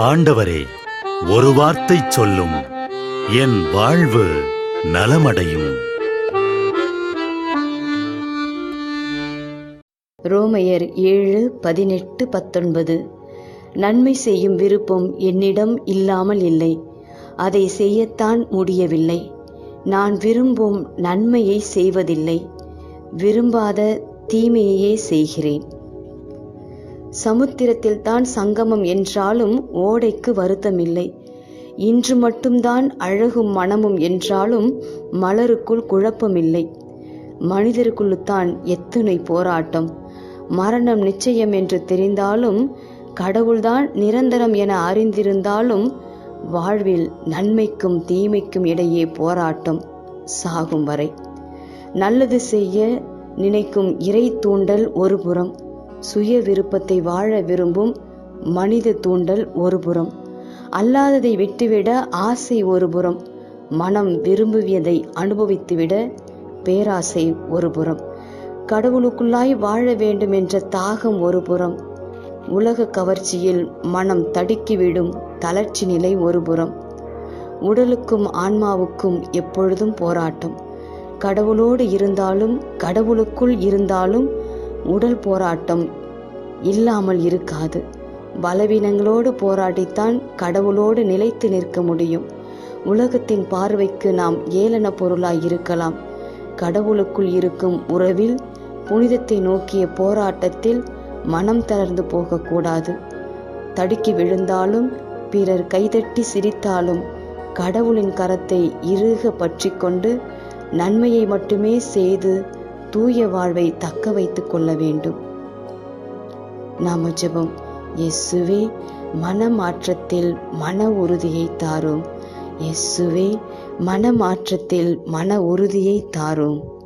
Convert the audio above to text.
ஆண்டவரே ஒரு வார்த்தை சொல்லும். என் வாழ்வு நலமடையும். ரோமையர் ஏழு பதினெட்டு பத்தொன்பது. நன்மை செய்யும் விருப்பம் என்னிடம் இல்லாமல் இல்லை. அதை செய்யத்தான் முடியவில்லை. நான் விரும்பும் நன்மையை செய்வதில்லை. விரும்பாத தீமையையே செய்கிறேன். சமுத்திரத்தில் தான் சங்கமம் என்றாலும் ஓடைக்கு வருத்தமில்லை. இன்று மட்டும்தான் அழகும் மனமும் என்றாலும் மலருக்குள் குழப்பமில்லை. மனிதருக்குள்ளுத்தான் எத்தனை போராட்டம். மரணம் நிச்சயம் என்று தெரிந்தாலும் கடவுள்தான் நிரந்தரம் என அறிந்திருந்தாலும் வாழ்வில் நன்மைக்கும் தீமைக்கும் இடையே போராட்டம் சாகும் வரை. நல்லது செய்ய நினைக்கும் இறை தூண்டல் ஒரு புறம். சுய விருப்பத்தை வாழ விரும்பும் மனித தூண்டல் ஒரு புறம் அல்லாததை விட்டுவிட ஆசை ஒருபுறம். மனம் விரும்புவியதை அனுபவித்துவிட பேராசை ஒரு புறம் கடவுளுக்குள்ளாய் வாழ வேண்டும் என்ற தாகம் ஒரு புறம் உலக கவர்ச்சியில் மனம் தடுக்கிவிடும் தளர்ச்சி நிலை ஒரு புறம் உடலுக்கும் ஆன்மாவுக்கும் எப்பொழுதும் போராட்டம். கடவுளோடு இருந்தாலும் கடவுளுக்குள் இருந்தாலும் உடல் போராட்டம் இல்லாமல் இருக்காது. பலவீனங்களோடு போராடித்தான் கடவுளோடு நிலைத்து நிற்க முடியும். உலகத்தின் பார்வைக்கு நாம் ஏளன பொருளாய் இருக்கலாம். கடவுளுக்குள் இருக்கும் உறவில் புனிதத்தை நோக்கிய போராட்டத்தில் மனம் தளர்ந்து போகக்கூடாது. தடுக்கி விழுந்தாலும் பிறர் கைதட்டி சிரித்தாலும் கடவுளின் கரத்தை இறுக பற்றி கொண்டு நன்மையை மட்டுமே செய்து தூய வாழ்வை தக்க வைத்துக் கொள்ள வேண்டும். நாம ஜெபம். இயேசுவே மனமாற்றத்தில் மன உறுதியை தாரும். இயேசுவே மனமாற்றத்தில் மன உறுதியை தாரும்.